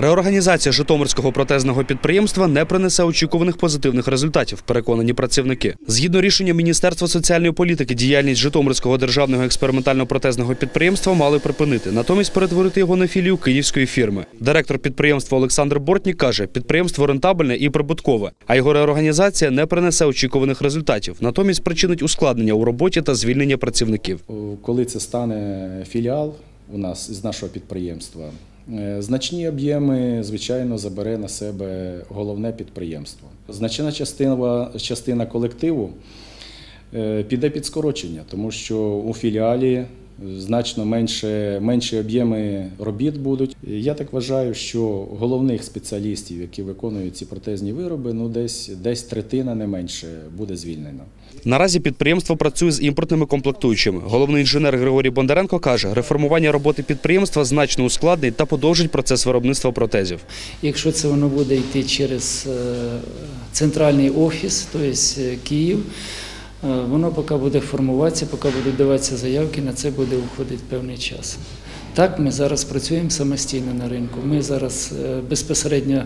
Реорганізація Житомирського протезного підприємства не принесе очікуваних позитивних результатів, переконані працівники. Згідно рішення Міністерства соціальної політики, діяльність Житомирського державного експериментально-протезного підприємства мали припинити, натомість перетворити його на філію київської фірми. Директор підприємства Олександр Бортнік каже, підприємство рентабельне і прибуткове, а його реорганізація не принесе очікуваних результатів, натомість причинить ускладнення у роботі та звільнення працівників. Коли це стане філіал у нас з нашого підприємства, значні об'єми, звичайно, забере на себе головне підприємство. Значна частина, частина колективу е, піде під скорочення, тому що у філіалі значно менше, менші об'єми робіт будуть. Я так вважаю, що головних спеціалістів, які виконують ці протезні вироби, ну десь, десь третина не менше буде звільнена. Наразі підприємство працює з імпортними комплектуючими. Головний інженер Григорій Бондаренко каже, реформування роботи підприємства значно ускладнить та подовжить процес виробництва протезів. Якщо це воно буде йти через е, центральний офіс, тобто Київ, воно поки буде формуватися, поки будуть даватися заявки, на це буде уходити певний час. Так, ми зараз працюємо самостійно на ринку. Ми зараз е, безпосередньо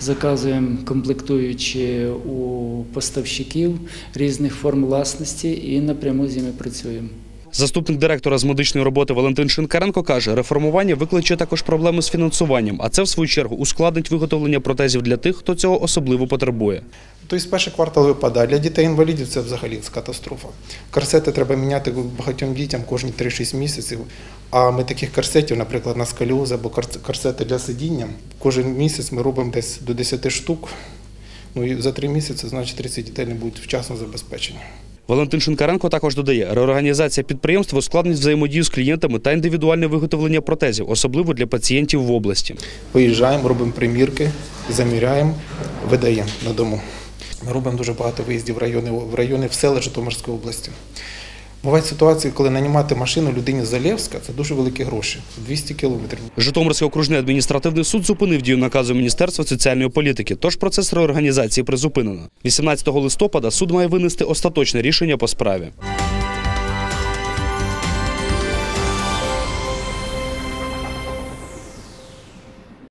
заказуємо комплектуючі у поставщиків різних форм власності і напряму з ними працюємо. Заступник директора з медичної роботи Валентин Шинкаренко каже, реформування викличе також проблеми з фінансуванням, а це в свою чергу ускладнить виготовлення протезів для тих, хто цього особливо потребує. Тобто перший квартал випадає. Для дітей-інвалідів це взагалі катастрофа. Корсети треба міняти багатьом дітям кожні 3-6 місяців. А ми таких корсетів, наприклад, на сколіоз або корс- корсети для сидіння, кожен місяць ми робимо десь до 10 штук. Ну і за 3 місяці, значить, 30 дітей не будуть вчасно забезпечені. Валентин Шинкаренко також додає, реорганізація підприємства ускладнить взаємодію з клієнтами та індивідуальне виготовлення протезів, особливо для пацієнтів в області. Виїжджаємо, робимо примірки, заміряємо, видаємо на дому. Ми робимо дуже багато виїздів в райони, в райони в села Житомирської області. Бувають ситуації, коли нанімати машину людині з Залєвська це дуже великі гроші 200 кілометрів. Житомирський окружний адміністративний суд зупинив дію наказу Міністерства соціальної політики, тож процес реорганізації призупинено. 18 листопада суд має винести остаточне рішення по справі.